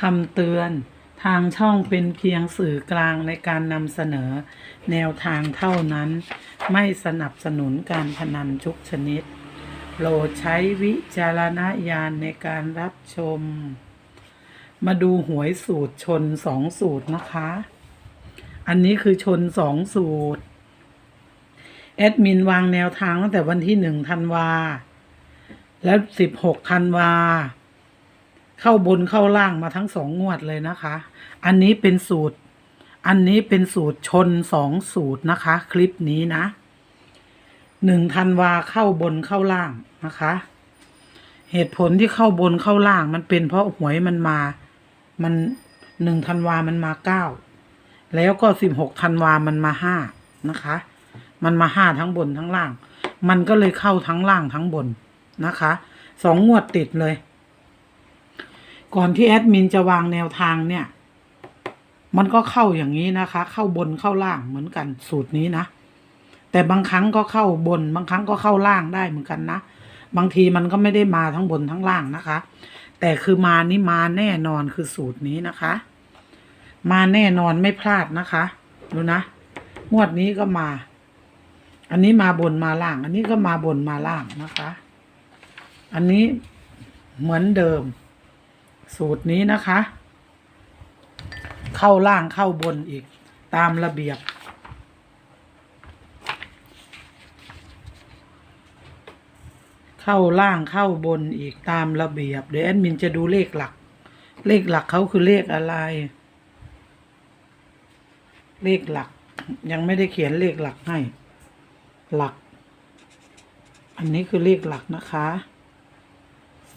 คำเตือนทางช่องเป็นเพียงสื่อกลางในการนำเสนอ แนวทางเท่านั้น ไม่สนับสนุนการพนันทุกชนิดโปรดใช้วิจารณญาณในการรับชม มาดูหวยสูตรชนสองสูตรนะคะ อันนี้คือชนสองสูตร แอดมินวางแนวทางตั้งแต่วันที่หนึ่งธันวา แล้วสิบหกธันวา เข้าบนเข้าล่างมาทั้งสองงวดเลยนะคะ อันนี้เป็นสูตร อันนี้เป็นสูตรชนสองสูตรนะคะ คลิปนี้นะหนึ่งธันวาเข้าบนเข้าล่างนะคะ เหตุผลที่เข้าบนเข้าล่างมันเป็นเพราะหวยมันมา มันหนึ่งธันวามันมาเก้าแล้วก็สิบหกธันวามันมาห้านะคะ มันมาห้าทั้งบนทั้งล่าง มันก็เลยเข้าทั้งล่างทั้งบนนะคะสองงวดติดเลย ก่อนที่แอดมินจะวางแนวทางเนี่ย มันก็เข้าอย่างนี้นะคะ เข้าบนเข้าล่างเหมือนกันสูตรนี้นะ แต่บางครั้งก็เข้าบน บางครั้งก็เข้าล่างได้เหมือนกันนะ บางทีมันก็ไม่ได้มาทั้งบนทั้งล่างนะคะ แต่คือมานี่มาแน่นอนคือสูตรนี้นะคะ มาแน่นอนไม่พลาดนะคะ ดูนะ งวดนี้ก็มา อันนี้มาบนมาล่าง อันนี้ก็มาบนมาล่างนะคะ อันนี้เหมือนเดิม สูตรนี้นะคะ เข้าล่างเข้าบนอีกตามระเบียบ เข้าล่างเข้าบนอีกตามระเบียบ เดี๋ยวแอดมินจะดูเลขหลัก เลขหลักเขาคือเลขอะไร เลขหลัก ยังไม่ได้เขียนเลขหลักให้ หลัก อันนี้คือเลขหลักนะคะ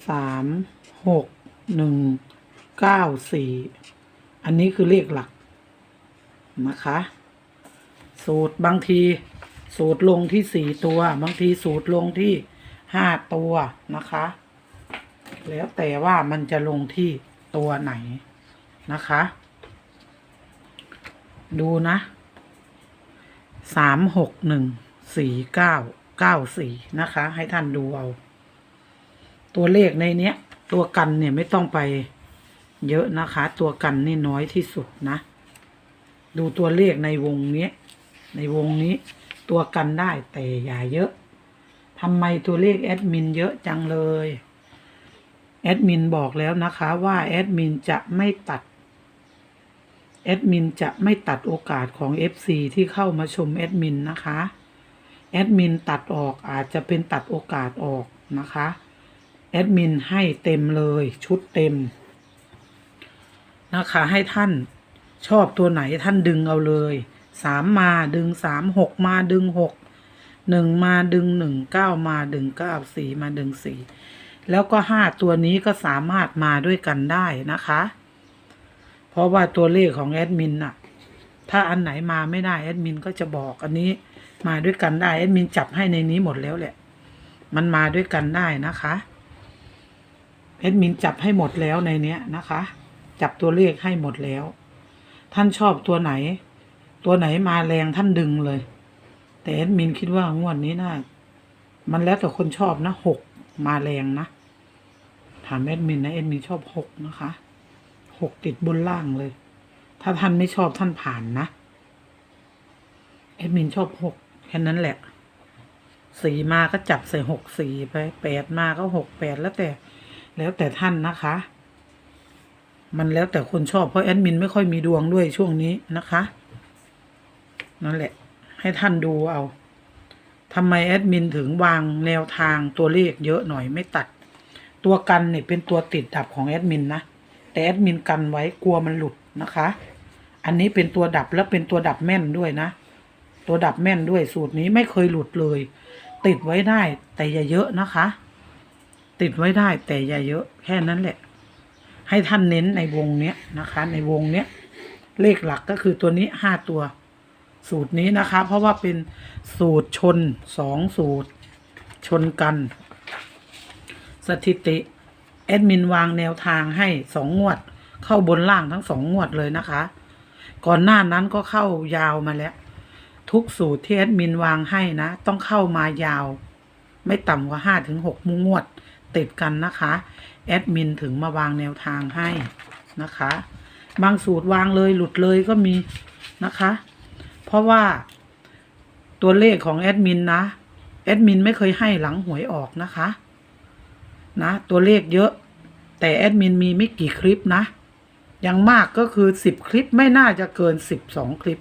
สามหก หนึ่งเก้าสี่อันนี้คือเลขหลักนะคะ สูตรบางที สูตรลงที่สี่ตัว บางทีสูตรลงที่ห้าตัวนะคะ แล้วแต่ว่ามันจะลงที่ตัวไหนนะคะ ดูนะสามหกหนึ่งสี่เก้าเก้าสี่นะคะ ให้ท่านดูเอา ตัวเลขในเนี้ย ตัวกันเนี่ยไม่ต้องไปเยอะนะคะ ตัวกันนี่น้อยที่สุดนะ ดูตัวเลขในวงนี้ ในวงนี้ตัวกันได้แต่อย่าเยอะทำไมตัวเลขแอดมินเยอะจังเลยแอดมินบอกแล้วนะคะว่าแอดมินจะไม่ตัดแอดมินจะไม่ตัดโอกาสของ FC ที่เข้ามาชมแอดมินนะคะแอดมินตัดออกอาจจะเป็นตัดโอกาสออกนะคะ แอดมินให้เต็มเลยชุดเต็ม นะคะให้ท่านชอบตัวไหนท่านดึงเอาเลยสามมาดึงสามหกมาดึงหกหนึ่งมาดึงหนึ่งเก้ามาดึงเก้าสี่มาดึงสี่แล้วก็ห้าตัวนี้ก็สามารถมาด้วยกันได้นะคะ เพราะว่าตัวเลขของแอดมินน่ะ ถ้าอันไหนมาไม่ได้แอดมินก็จะบอกอันนี้มาด้วยกันได้แอดมินจับให้ในนี้หมดแล้วแหละ มันมาด้วยกันได้นะคะ แอดมินจับให้หมดแล้วในเนี้ยนะคะ จับตัวเลขให้หมดแล้ว ท่านชอบตัวไหน ตัวไหนมาแรงท่านดึงเลย แต่แอดมินคิดว่างวดนี้น่ามันแล้วแต่คนชอบนะหกมาแรงนะถามแอดมินนะแอดมินชอบหกนะคะหกติดบนล่างเลย ถ้าท่านไม่ชอบท่านผ่านนะแอดมินชอบหกแค่นั้นแหละสี่มาก็จับใส่หกสี่ไปแปดมาก็หกแปดแล้วแต่ แล้วแต่ท่านนะคะ มันแล้วแต่คนชอบเพราะแอดมินไม่ค่อยมีดวงด้วยช่วงนี้นะคะ นั่นแหละ ให้ท่านดูเอาทำไมแอดมินถึงวางแนวทางตัวเลขเยอะหน่อยไม่ตัด ตัวกันเนี่ยเป็นตัวติดดับของแอดมินนะแต่แอดมินกันไว้กลัวมันหลุดนะคะ อันนี้เป็นตัวดับแล้วเป็นตัวดับแม่นด้วยนะ ตัวดับแม่นด้วยสูตรนี้ไม่เคยหลุดเลย ติดไว้ได้แต่อย่าเยอะนะคะ ติดไว้ได้แต่อย่าเยอะแค่นั้นแหละ ให้ท่านเน้นในวงเนี้ยนะคะ ในวงเนี้ยเลขหลักก็คือตัวนี้ห้าตัว สูตรนี้นะคะ เพราะว่าเป็นสูตรชนสองสูตร ชนกัน สถิติแอดมินวางแนวทางให้สองงวด เข้าบนล่างทั้งสองงวดเลยนะคะ ก่อนหน้านั้นก็เข้ายาวมาแล้ว ทุกสูตรที่แอดมินวางให้นะ ต้องเข้ามายาว ไม่ต่ำกว่าห้าถึงหกงวด ติดกันนะคะแอดมินถึงมาวางแนวทางให้นะคะ บางสูตรวางเลยหลุดเลยก็มีนะคะ เพราะว่าตัวเลขของแอดมินนะแอดมินไม่เคยให้หลังหวยออกนะคะนะตัวเลขเยอะ แต่แอดมินมีไม่กี่คลิปนะอย่างมากก็คือสิบคลิปไม่น่าจะเกินสิบสองคลิป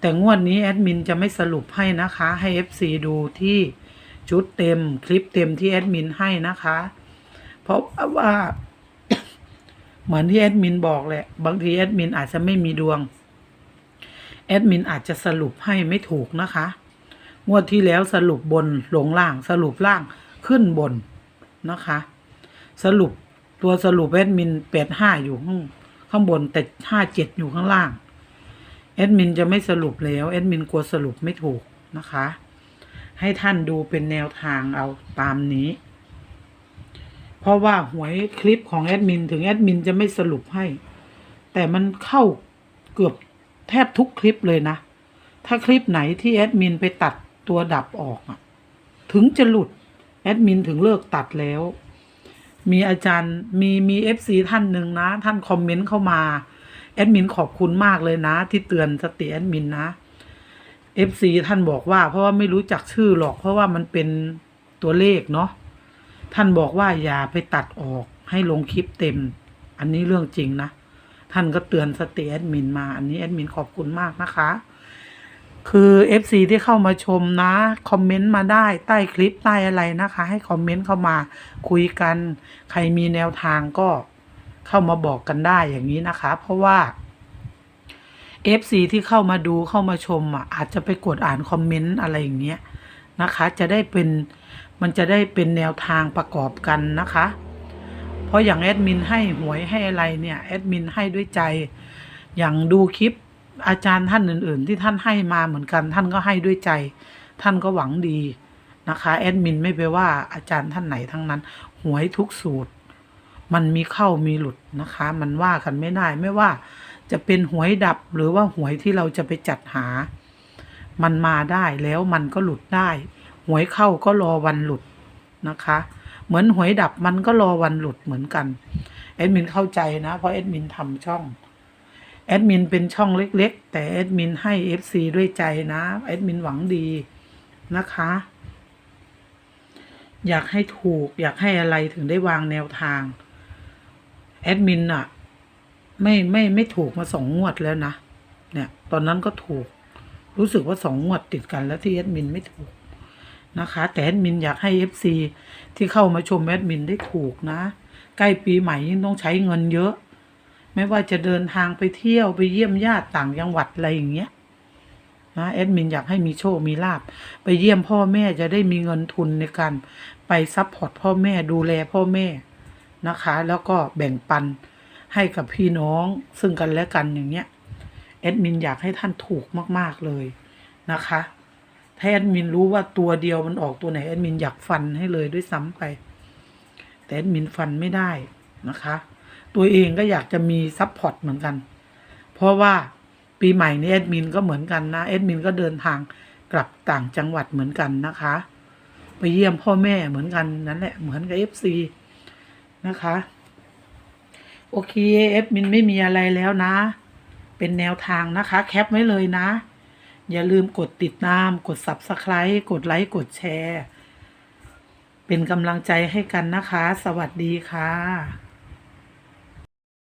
แต่งวดนี้แอดมินจะไม่สรุปให้นะคะ ให้ FC ดูที่ ชุดเต็มคลิปเต็มที่แอดมินให้นะคะ เพราะว่า เหมือนที่แอดมินบอกแหละ บางทีแอดมินอาจจะไม่มีดวง แอดมินอาจจะสรุปให้ไม่ถูกนะคะ งวดที่แล้วสรุปบนลงล่างสรุปล่างขึ้นบนนะคะ สรุปตัวสรุปแอดมินแปดห้าอยู่ข้างข้างบนแต่ห้าเจ็ดอยู่ข้างล่างแอดมินจะไม่สรุปแล้วแอดมินกลัวสรุปไม่ถูกนะคะ ให้ท่านดูเป็นแนวทางเอาตามนี้ เพราะว่าหวยคลิปของแอดมินถึงแอดมินจะไม่สรุปให้ แต่มันเข้าเกือบแทบทุกคลิปเลยนะ ถ้าคลิปไหนที่แอดมินไปตัดตัวดับออกอะถึงจะหลุดแอดมินถึงเลิกตัดแล้ว มีอาจารย์มีมีเอฟซีท่านหนึ่งนะ ท่านคอมเมนต์เข้ามา แอดมินขอบคุณมากเลยนะ ที่เตือนสติแอดมินนะ เอฟซีท่านบอกว่า เพราะว่าไม่รู้จักชื่อหรอก เพราะว่ามันเป็นตัวเลขเนาะท่านบอกว่าอย่าไปตัดออกให้ลงคลิปเต็ม อันนี้เรื่องจริงนะ ท่านก็เตือนสติแอดมินมา อันนี้แอดมินขอบคุณมากนะคะ คือ FC ที่เข้ามาชมนะ คอมเมนต์มาได้ใต้คลิปใต้อะไรนะคะ ให้คอมเมนต์เข้ามาคุยกัน ใครมีแนวทางก็เข้ามาบอกกันได้อย่างนี้นะคะ เพราะว่า FC ที่เข้ามาดูเข้ามาชมอะอาจจะไปกดอ่านคอมเมนต์อะไรอย่างเงี้ยนะคะ จะได้เป็นมันจะได้เป็นแนวทางประกอบกันนะคะ เพราะอย่างแอดมินให้หวยให้อะไรเนี่ยแอดมินให้ด้วยใจ อย่างดูคลิปอาจารย์ท่านอื่น ๆ ที่ท่านให้มาเหมือนกัน ท่านก็ให้ด้วยใจ ท่านก็หวังดีนะคะแอดมินไม่ไปว่าอาจารย์ท่านไหนทั้งนั้น หวยทุกสูตร มันมีเข้ามีหลุดนะคะ มันว่ากันไม่ได้ไม่ว่า จะเป็นหวยดับหรือว่าหวยที่เราจะไปจัดหา มันมาได้แล้วมันก็หลุดได้ หวยเข้าก็รอวันหลุดนะคะ เหมือนหวยดับมันก็รอวันหลุดเหมือนกันแอดมินเข้าใจนะเพราะแอดมินทำช่องแอดมินเป็นช่องเล็ก ๆ แต่แอดมินให้ FC ด้วยใจนะแอดมินหวังดีนะคะ อยากให้ถูกอยากให้อะไรถึงได้วางแนวทางแอดมินอะ ไม่ไม่ไม่ถูกมาสองงวดแล้วนะเนี่ย ตอนนั้นก็ถูก รู้สึกว่าสองงวดติดกันแล้วที่แอดมินไม่ถูกนะคะ แต่แอดมินอยากให้ FC ที่เข้ามาชมแอดมินได้ถูกนะ ใกล้ปีใหม่ยิ่งต้องใช้เงินเยอะ ไม่ว่าจะเดินทางไปเที่ยวไปเยี่ยมญาติต่างจังหวัดอะไรอย่างเงี้ยนะแอดมินอยากให้มีโชค มีลาบ ไปเยี่ยมพ่อแม่จะได้มีเงินทุนในการไปซัพพอร์ตพ่อแม่ดูแลพ่อแม่นะคะ แล้วก็แบ่งปัน ให้กับพี่น้องซึ่งกันและกันอย่างเงี้ยแอดมินอยากให้ท่านถูกมาก ๆเลยนะคะถ้าแอดมินรู้ว่าตัวเดียวมันออกตัวไหนแอดมินอยากฟันให้เลยด้วยซ้ำไป แต่แอดมินฟันไม่ได้นะคะ ตัวเองก็อยากจะมีซัพพอร์ตเหมือนกัน เพราะว่าปีใหม่นี้แอดมินก็เหมือนกันนะแอดมินก็เดินทางกลับต่างจังหวัดเหมือนกันนะคะ ไปเยี่ยมพ่อแม่เหมือนกันนั่นแหละเหมือนกับเอฟซีนะคะ โอเคเอฟมินไม่มีอะไรแล้วนะ เป็นแนวทางนะคะ แคปไว้เลยนะ อย่าลืมกดติดตาม กด subscribe กดไลค์ กดแชร์ เป็นกำลังใจให้กันนะคะ สวัสดีค่ะ